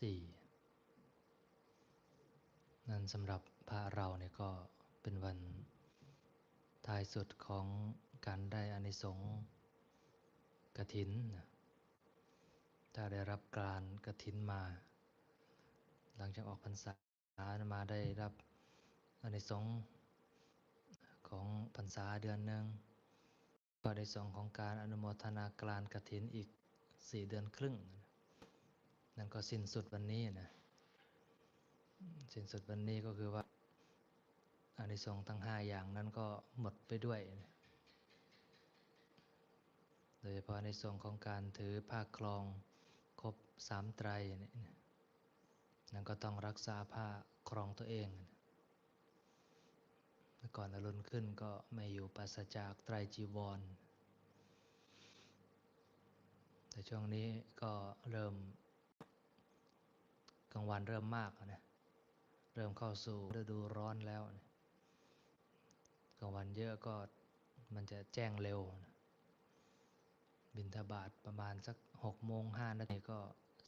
สี่นั่นสำหรับพระเราเนี่ยก็เป็นวันท้ายสุดของการได้อานิสงส์กระถินนะถ้าได้รับการกระถินมา หลังจากออกพรรษามาได้รับอานิสงส์ของพรรษาเดือนหนึ่งก็ได้สองของการอนุโมทนาการกระถินอีกสี่เดือนครึ่ง นั่นก็สิ้นสุดวันนี้นะ สิ้นสุดวันนี้ก็คือว่าอานิสงส์ทั้งห้าอย่างนั้นก็หมดไปด้วยนะโดยเฉพาะในส่วนของการถือผ้าคลองครบสามไตรนี่นั่นก็ต้องรักษาผ้าครองตัวเองก่อนอรุณขึ้นก็ไม่อยู่ปราศจากไตรจีวร แต่ช่วงนี้ก็เริ่ม กลางวันเริ่มมากนะเริ่มเข้าสู่ฤดูร้อนแล้วนะกลางวันเยอะก็มันจะแจ้งเร็วนะบินทบาทประมาณสักหกโมงห้านาทีก็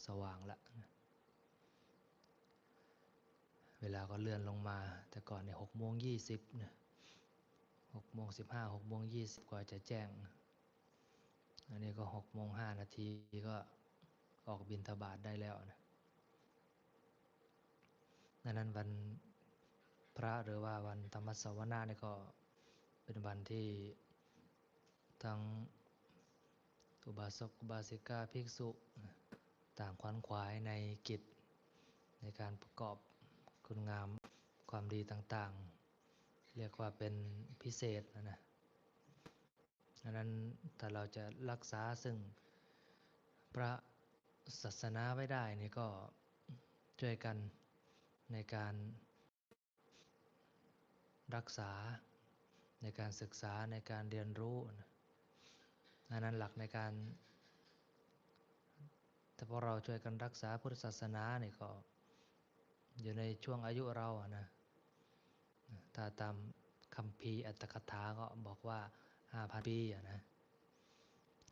สว่างละนะเวลาก็เลื่อนลงมา แต่ก่อนเนี่ยหกโมงยี่สิบนะหกโมงสิบห้าหกโมงยี่สิบกว่าจะแจ้ง อันนี้ก็หกโมงห้านาทีก็ออกบินทบาทได้แล้วนะ ดังนั้นวันพระหรือว่าวันธรรมสวนาเนี่ยก็เป็นวันที่ทั้งอุบาสกอุบาสิกาภิกษุ ต่างควันขวายในกิจ ในการประกอบคุณงามความดีต่างๆ เรียกว่าเป็นพิเศษนะนะดังนั้นถ้าเราจะรักษาซึ่งพระศาสนาไว้ได้นี่ก็ช่วยกัน ในการรักษาในการศึกษาในการเรียนรู้อันนั้นหลักในการถ้าพวกเราช่วยกันรักษาพุทธศาสนาเนี่ยก็อยู่ในช่วงอายุเราอะนะถ้าตามคำพีอัตถกถาก็บอกว่าห้าพันปีอะนะ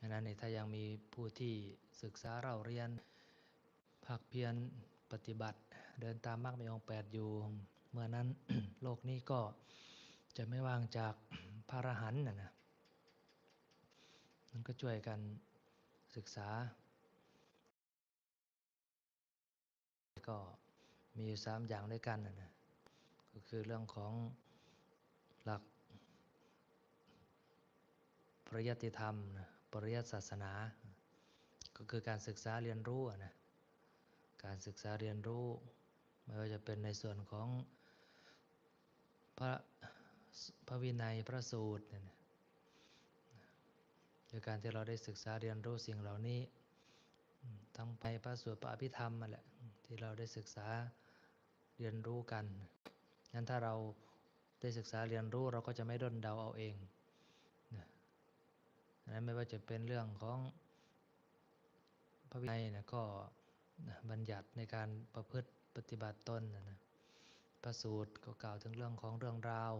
อันนั้นเนี่ยถ้ายังมีผู้ที่ศึกษาเราเรียนภาคเพียรปฏิบัติ เดินตามมรรคมีองค์แปดอยู่ เมื่อนั้นโลกนี้ก็จะไม่ว่างจากพระอรหันต์นะนะมันก็ช่วยกันศึกษา ก็มีสามอย่างด้วยกันนะนะก็คือเรื่องของหลักปริยัติธรรมนะปริยัติศาสนา ก็คือการศึกษาเรียนรู้นะการศึกษาเรียนรู้ ไม่ว่าจะเป็นในส่วนของพระพระวินัยพระสูตรเนี่ยโดยการที่เราได้ศึกษาเรียนรู้สิ่งเหล่านี้ทั้งไปพระสูตรพระอภิธรรมมาแหละที่เราได้ศึกษาเรียนรู้กันงั้นถ้าเราได้ศึกษาเรียนรู้เราก็จะไม่ด้นเดาเอาเองนะนั้นไม่ว่าจะเป็นเรื่องของพระวินัยนะก็บัญญัติในการประพฤติ ปฏิบัติตนนะนะพระสูตรก็กล่าวถึงเรื่องของเรื่องราว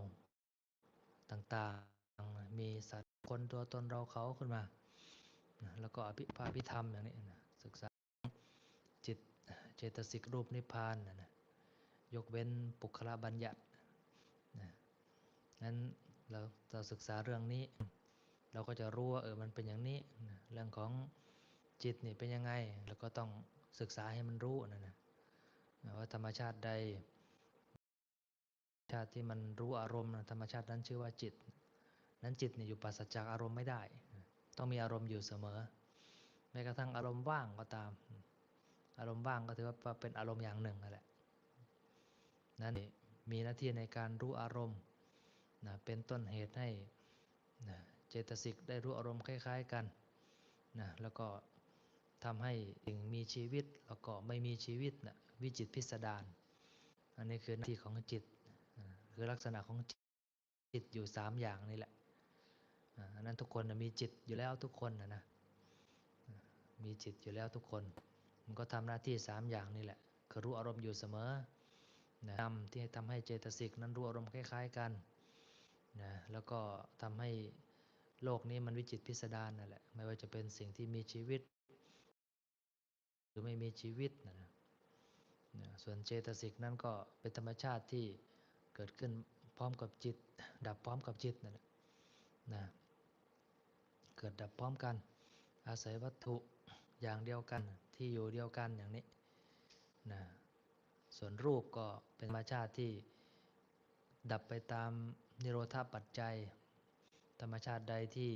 ต่างๆ มีสัตว์คนตัวตนเราเขาขึ้นมา แล้วก็อภิพาพิธรรมอย่างนี้นะศึกษาจิตเจตสิกรูปนิพพานนะนะยกเว้นปุคละบัญญัตินะนั้นเราเราศึกษาเรื่องนี้ เราก็จะรู้ว่าเออมันเป็นอย่างนี้นะเรื่องของจิตนี่เป็นยังไง แล้วก็ต้องศึกษาให้มันรู้นะนะ ว่าธรรมชาติใดชาติที่มันรู้อารมณ์ธรรมชาตินั้นชื่อว่าจิต นั้นจิตเนี่ยอยู่ปราศจากอารมณ์ไม่ได้ ต้องมีอารมณ์อยู่เสมอ แม้กระทั่งอารมณ์ว่างก็ตาม อารมณ์ว่างก็ถือว่าเป็นอารมณ์อย่างหนึ่งนั่นแหละนั่นมีหน้าที่ในการรู้อารมณ์นะเป็นต้นเหตุให้นะเจตสิกได้รู้อารมณ์คล้าย ๆกันนะแล้วก็ทำให้สิ่งมีชีวิตแล้วก็ไม่มีชีวิตนะ วิจิตพิสดารอันนี้คือหน้าที่ของจิตคือลักษณะของจิตอยู่สามอย่างนี่แหละอันนั้นทุกคนมีจิตอยู่แล้วทุกคนนะนะมีจิตอยู่แล้วทุกคน มันก็ทำหน้าที่สามอย่างนี่แหละคือรู้อารมณ์อยู่เสมอนะทำที่ทำให้เจตสิกนั้นรู้อารมณ์คล้าย ๆกันนะแล้วก็ทำให้โลกนี้มันวิจิตพิสดารนั่นแหละไม่ว่าจะเป็นสิ่งที่มีชีวิต หรือไม่มีชีวิตนะ นะส่วนเจตสิกนั้นก็เป็นธรรมชาติที่เกิดขึ้นพร้อมกับจิต ดับพร้อมกับจิตนั่นแหละนะเกิดดับพร้อมกัน อาศัยวัตถุอย่างเดียวกันที่อยู่เดียวกันอย่างนี้นะส่วนรูปก็เป็นธรรมชาติที่ดับไปตามนิโรธาปัจจัย ธรรมชาติใดที่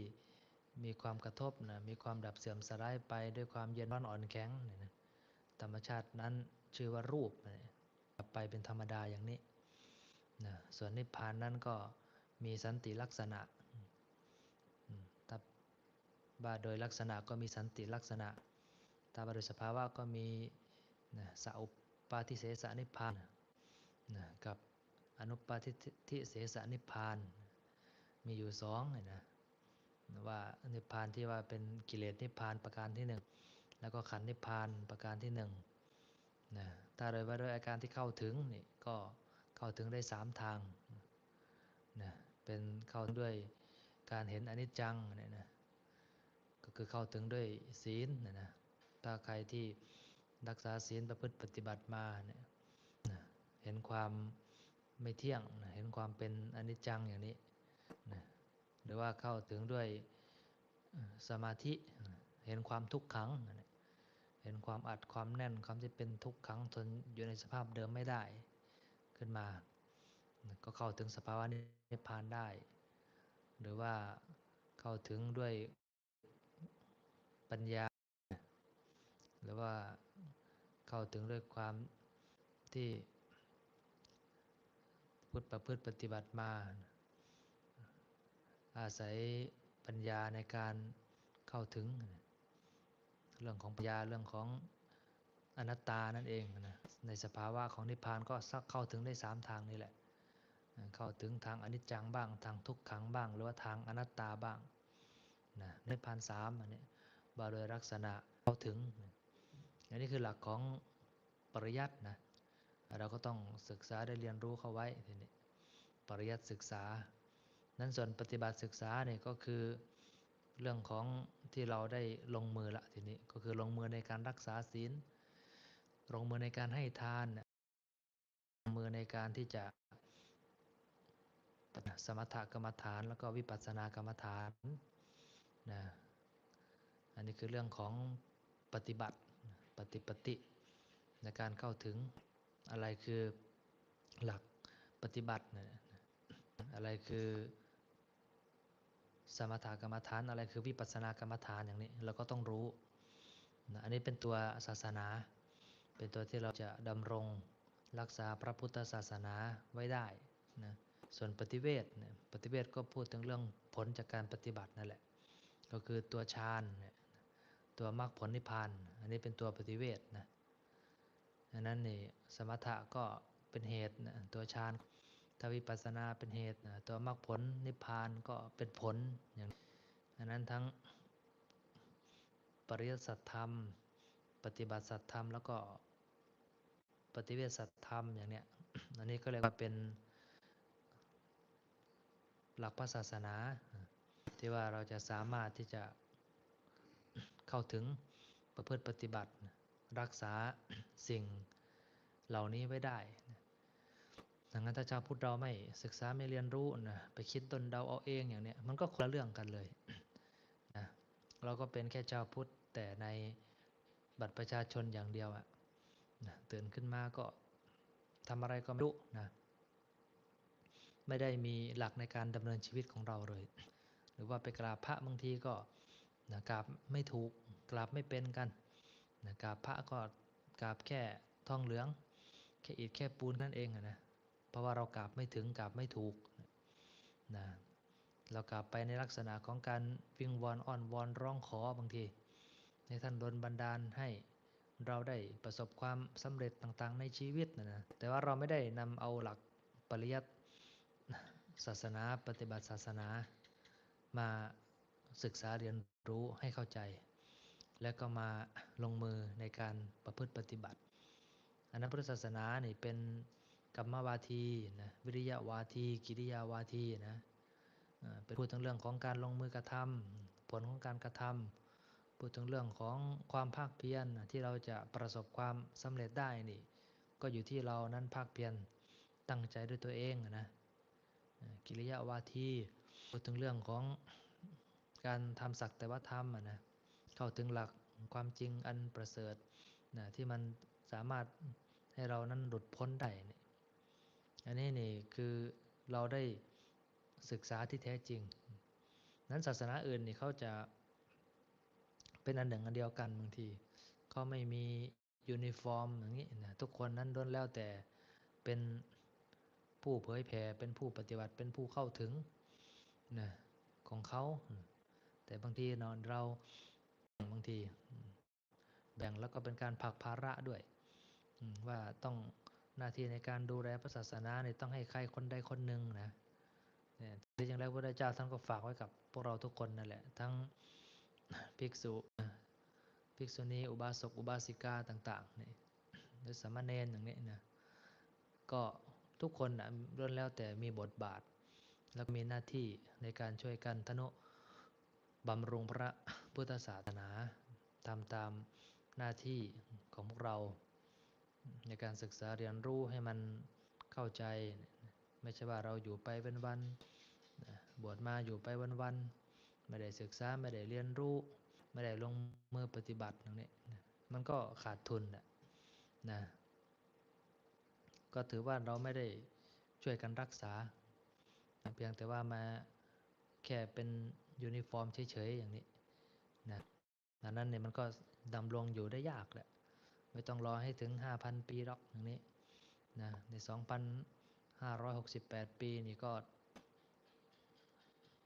มีความกระทบนะมีความดับเสื่อมสลายไปด้วยความเย็นร้อนอ่อนแข็งนะธรรมชาตินั้น ชื่อว่ารูปนะดับไปเป็นธรรมดาอย่างนี้นะส่วนนิพพานนั้นก็มีสันติลักษณะถ้าบาโดยลักษณะก็มีสันติลักษณะ ถ้าบาโดยสภาวะก็มีนะสัพปาทิเสสนิพพานนะกับอนุปาทิทิเสสนิพพาน มีอยู่สองนะว่านิพพานที่ว่าเป็นกิเลสนิพพานประการที่หนึ่งแล้วก็ขันนิพพานประการที่หนึ่ง นะถ้าโดยว่าด้วยอาการที่เข้าถึงนี่ก็เข้าถึงได้สามทางนะเป็นเข้าถึงด้วยการเห็นอนิจจังเนี่ยนะก็คือเข้าถึงด้วยศีลนะนะถ้าใครที่รักษาศีลประพฤติปฏิบัติมาเนี่ยนะเห็นความไม่เที่ยงนะเห็นความเป็นอนิจจังอย่างนี้นะหรือว่าเข้าถึงด้วยสมาธิเห็นความทุกขังนะ เห็นความอัดความแน่นความที่เป็นทุกขังทนอยู่ในสภาพเดิมไม่ได้ขึ้นมา ก็เข้าถึงสภาวะนิพพานได้ หรือว่าเข้าถึงด้วยปัญญา หรือว่าเข้าถึงด้วยความที่พุทธประพฤติปฏิบัติมา อาศัยปัญญาในการเข้าถึง เรื่องของปัญญาเรื่องของอนัตตานั่นเองนะในสภาวะของนิพพานก็สักเข้าถึงได้สามทางนี่แหละ เข้าถึงทางอนิจจังบ้าง ทางทุกขังบ้าง หรือว่าทางอนัตตาบ้างนะนิพพานสามอันนี้บาโดยลักษณะเข้าถึง อันนี้คือหลักของปริยัตินะเราก็ต้องศึกษาได้เรียนรู้เข้าไว้ทีนี้ปริยัติศึกษา นั้นส่วนปฏิบัติศึกษาเนี่ยก็คือ เรื่องของที่เราได้ลงมือละทีนี้ก็คือลงมือในการรักษาศีล ลงมือในการให้ทานเนี่ยลงมือในการที่จะสมถกรรมฐานแล้วก็วิปัสสนากรรมฐานนะอันนี้คือเรื่องของปฏิบัติปฏิปฏิในการเข้าถึงอะไรคือหลักปฏิบัติ อะไรคือ สมถกรรมฐานอะไรคือวิปัสสนากรรมฐานอย่างนี้เราก็ต้องรู้นะอันนี้เป็นตัวศาสนา เป็นตัวที่เราจะดำรงรักษาพระพุทธศาสนาไว้ได้นะส่วนปฏิเวทเนี่ยปฏิเวทก็พูดถึงเรื่องผลจากการปฏิบัตินั่นแหละ ก็คือตัวฌานเนี่ยตัวมรรคผลนิพพาน อันนี้เป็นตัวปฏิเวทนะอันนั้นนี่สมถะก็เป็นเหตุนะตัวฌาน ถ้าวิปัสสนาเป็นเหตุนะตัวมรรคผลนิพพานก็เป็นผลอย่างอันนั้นทั้งปริยัติสัตธรรม ปฏิบัติสัตธรรม แล้วก็ปฏิเวทสัตธรรมอย่างเนี้ยอันนี้ก็เรียกว่าเป็นหลักพระศาสนา ที่ว่าเราจะสามารถที่จะเข้าถึงประพฤติปฏิบัติรักษาสิ่งเหล่านี้ไว้ได้ ดังนั้นถ้าชาวพุทธเราไม่ศึกษาไม่เรียนรู้นะไปคิดตนเดาเอาเองอย่างเนี้ยมันก็คนละเรื่องกันเลยนะเราก็เป็นแค่ชาวพุทธแต่ในบัตรประชาชนอย่างเดียวอะนะตื่นขึ้นมาก็ทำอะไรก็ไม่รู้นะไม่ได้มีหลักในการดำเนินชีวิตของเราเลย หรือว่าไปกราบพระบางทีก็นะกราบไม่ถูกกราบไม่เป็นกันนะกราบพระก็กราบแค่ทองเหลือง แค่อิฐแค่ปูนนั่นเองอะนะ เพราะว่าเรากราบไม่ถึงกราบไม่ถูกนะเรากราบไปในลักษณะของการวิงวอนอ้อนวอนร้องขอบางทีให้ท่านดลบันดาลให้เราได้ประสบความสำเร็จต่างๆ ในชีวิตนะนะแต่ว่าเราไม่ได้นำเอาหลักปริยัติศาสนาปฏิบัติศาสนามาศึกษาเรียนรู้ให้เข้าใจ แล้วก็มาลงมือในการประพฤติปฏิบัติอันนั้นพุทธศาสนานี่เป็น กรรมวาทีนะวิริยะวาที กิริยาวาทีนะเป็นพูดถึงเรื่องของการลงมือกระทำผลของการกระทำพูดถึงเรื่องของความภาคเพียรที่เราจะประสบความสำเร็จได้นี่ ก็อยู่ที่เรานั้นภาคเพียรตั้งใจด้วยตัวเองนะกิริยาวาทีพูดถึงเรื่องของการทำศักแต่ว่าธรรมนะเข้าถึงหลักความจริงอันประเสริฐนะที่มันสามารถให้เรานั้นหลุดพ้นได้นี่ อันนี้นี่คือเราได้ศึกษาที่แท้จริง นั้นศาสนาอื่นนี่เขาจะเป็นอันหนึ่งอันเดียวกันบางทีเขาไม่มียูนิฟอร์มอย่างนี้นะทุกคนนั้นล้วนแล้วแต่เป็นผู้เผยแผ่เป็นผู้ปฏิบัติเป็นผู้เข้าถึงนะของเขา แต่บางทีนอนเราบางที แบ่งแล้วก็เป็นการผักภาระด้วยว่าต้อง หน้าที่ในการดูแลพระศาสนาเนี่ยต้องให้ใครคนใดคนหนึ่งนะเนี่ยที่อย่างไรพระเจ้าท่านก็ฝากไว้กับพวกเราทุกคนนั่นแหละ ทั้งภิกษุภิกษุณีอุบาสกอุบาสิกาต่างๆนี่หรือสามเณรอย่างนี้นะก็ทุกคนนะล้วนแล้วแต่มีบทบาท แล้วก็มีหน้าที่ในการช่วยกันทนุบำรุงพระพุทธศาสนาทำตามหน้าที่ของพวกเรา ในการศึกษาเรียนรู้ให้มันเข้าใจ ไม่ใช่ว่าเราอยู่ไปเป็นวันบวชมาอยู่ไปวันๆไม่ได้ศึกษาไม่ได้เรียนรู้ ไม่ได้ลงมือปฏิบัติอย่างนี้มันก็ขาดทุนนะนะก็ถือว่าเราไม่ได้ช่วยกันรักษา เพียงแต่ว่ามาแค่เป็นยูนิฟอร์มเฉยๆอย่างนี้นะดังนั้นเนี่ยมันก็ดำรงอยู่ได้ยากแหละ ไม่ต้องรอให้ถึง 5,000 ปีหรอกอย่างนี้นะใน 2,568 ปีนี่ก็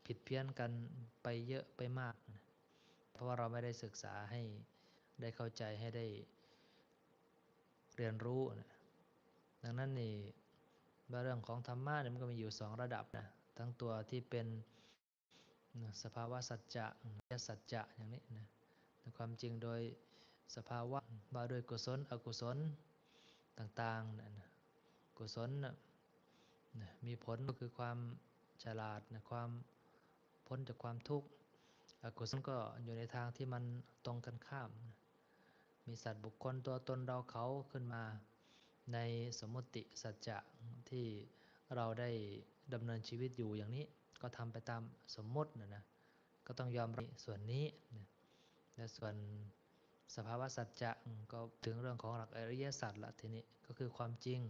ผิดเพี้ยนกันไปเยอะไปมากนะเพราะว่าเราไม่ได้ศึกษาให้ได้เข้าใจให้ได้เรียนรู้นะดังนั้นนี่เรื่องของธรรมะเนี่ยมันก็มีอยู่สองระดับนะทั้งตัวที่เป็นสภาวะสัจจะยสัจจะอย่างนี้นะความจริงโดย สภาวะว่าโดยกุศล อกุศลต่างๆนะกุศลนะมีผลก็คือความฉลาดนะความพ้นจากความทุกข์อกุศลก็อยู่ในทางที่มันตรงกันข้ามนะมีสัตว์บุคคลตัวตนเราเขาขึ้นมาในสมมติสัจจะที่เราได้ดำเนินชีวิตอยู่อย่างนี้ก็ทำไปตามสมมตินะนะก็ต้องยอมรับส่วนนี้นะและส่วน สภาวะสัจจะก็ถึงเรื่องของหลักอริยสัจละทีนี้ก็คือความจริง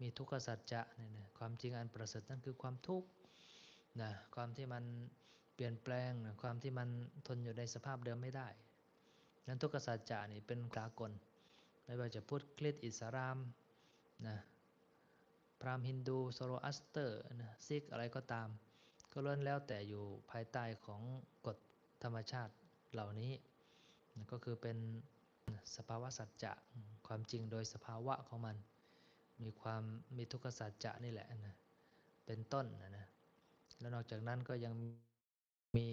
มีทุกขสัจจะเนี่ยนะความจริงอันประเสริฐนั่นคือความทุกข์นะความที่มันเปลี่ยนแปลงนะความที่มันทนอยู่ในสภาพเดิมไม่ได้นั้นทุกขสัจจะนี่เป็นกากลไม่ว่าจะพุทธคริต์อิสลามนะพราหมณ์ฮินดูโซโลอัสเตอร์นะซิกอะไรก็ตาม ก็ล้วนแล้วแต่อยู่ภายใต้ของกฎธรรมชาติเหล่านี้ ก็คือเป็นสภาวะสัจจะความจริงโดยสภาวะของมัน มีความมีทุกขสัจจะนี่แหละนะเป็นต้นนะนะแล้วนอกจากนั้นก็ยังมี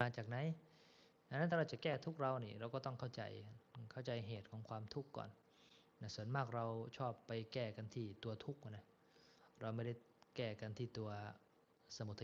มาจากไหนดังนั้นถ้าเราจะแก้ทุกเรานี่เราก็ต้องเข้าใจเข้าใจเหตุของความทุกข์ก่อนนะส่วนมากเราชอบไปแก้กันที่ตัวทุกข์นะเราไม่ได้แก้กันที่ตัวสมุทัย